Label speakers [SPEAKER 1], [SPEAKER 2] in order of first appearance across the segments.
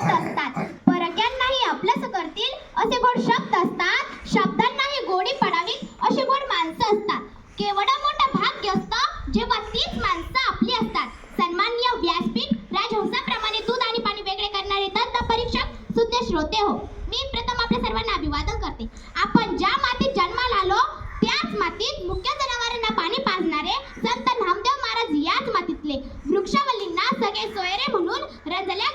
[SPEAKER 1] शब्द असतात. परक्यांनाही आपलंच करतील असे गोड शब्द असतात. शब्दांनाही गोडी पडावी असे गोड माणसं असतात. केवढं मोठा भाग्य असतं जेव्हा तीच माणसं आपली असतात. सन्माननीय व्यासपीठ राजहंसाप्रमाणे दूध आणि पाणी वेगळे करणारे दत्त परीक्षक सुज्ञ श्रोते हो. मी प्रथम आपल्या सर्वांना अभिवादन करते. आपण ज्या मातीत जन्माला आलो त्याच मातीत मुख्य जनावरांना पाणी पाजणारे संत नामदेव महाराज याच मातीतले. वृक्षावलींना सगळे सोयरे म्हणून रंजल्या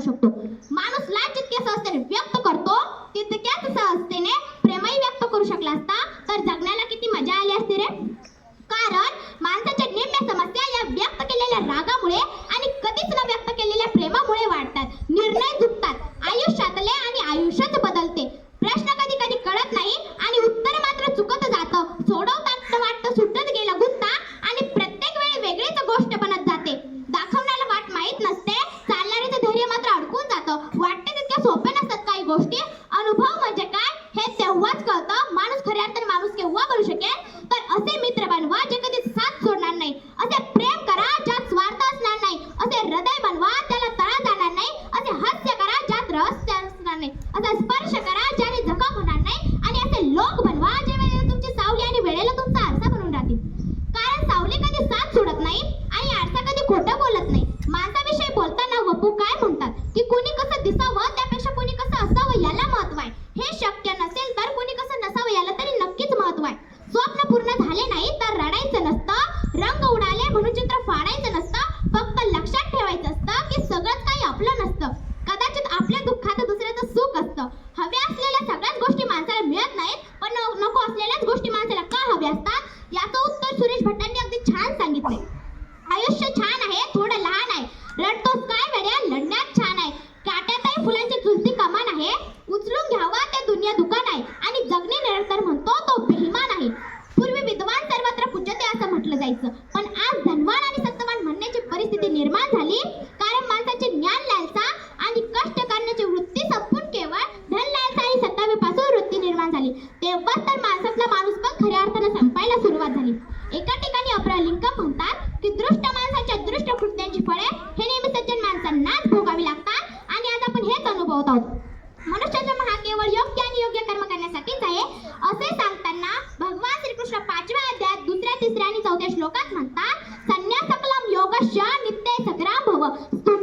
[SPEAKER 1] शकतो. माणूस लांचित केस असताना व्यक्त जातं वाटते तितक्या सोप्या नसतात काही गोष्टी. निर्माण झाली. कारण माणसाचे ज्ञान लालसा आणि कष्ट करण्याची वृत्ती संपून केवळ धन लालसा आणि सत्तावेपासून वृत्ती निर्माण झाली. तेव्हा तर माणसातला माणूस पण खऱ्या अर्थाने संपायला सुरुवात झाली. एका ठिकाणी अपरा लिंकम म्हणतात की दृष्ट माणसाच्या दृष्ट कृत्यांची फळे हे नेहमी सज्जन माणसांनाच भोगावी लागतात आणि आज आपण हेच अनुभवत आहोत. मनुष्याचा महा केवळ योग्य आणि योग्य कर्म करण्यासाठीच आहे. असे सांगताना भगवान श्रीकृष्ण पाचव्या अध्यायात दुसऱ्या तिसऱ्या आणि चौथ्या श्लोकात म्हणतात ஸ்டெப்